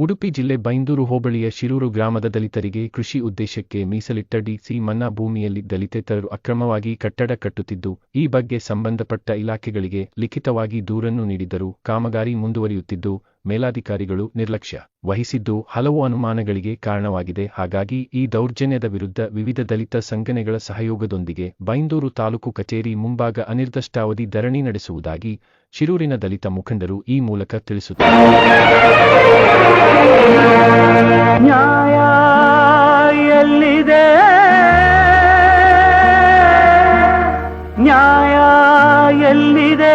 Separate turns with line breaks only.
ಉಡುಪಿ ಜಿಲ್ಲೆ ಬೈಂದೂರು ಹೋಬಳಿಯ ಶಿರೂರು ಗ್ರಾಮದ ದಲಿತರಿಗೆ ಕೃಷಿ ಉದ್ದೇಶಕ್ಕೆ ಮೀಸಲಿಟ್ಟ ಡಿಸಿ ಮನ್ನಾ ಭೂಮಿಯಲ್ಲಿ ದಲಿತೇತರರು ಅಕ್ರಮವಾಗಿ ಕಟ್ಟಡ ಕಟ್ಟುತ್ತಿದ್ದು, ಈ ಬಗ್ಗೆ ಸಂಬಂಧಪಟ್ಟ ಇಲಾಖೆಗಳಿಗೆ ಲಿಖಿತವಾಗಿ ದೂರನ್ನು ನೀಡಿದ್ದರೂ ಕಾಮಗಾರಿ ಮುಂದುವರಿಯುತ್ತಿದ್ದು ಮೇಲಾಧಿಕಾರಿಗಳು ನಿರ್ಲಕ್ಷ್ಯ ವಹಿಸಿದ್ದು ಹಲವು ಅನುಮಾನಗಳಿಗೆ ಕಾರಣವಾಗಿದೆ. ಹಾಗಾಗಿ ಈ ದೌರ್ಜನ್ಯದ ವಿರುದ್ಧ ವಿವಿಧ ದಲಿತ ಸಂಘನೆಗಳ ಸಹಯೋಗದೊಂದಿಗೆ ಬೈಂದೂರು ತಾಲೂಕು ಕಚೇರಿ ಮುಂಭಾಗ ಅನಿರ್ದಿಷ್ಟಾವಧಿ ಧರಣಿ ನಡೆಸುವುದಾಗಿ ಶಿರೂರಿನ ದಲಿತ ಮುಖಂಡರು ಈ ಮೂಲಕ ತಿಳಿಸುತ್ತಾರೆ.
ನ್ಯಾಯ ಎಲ್ಲಿದೆ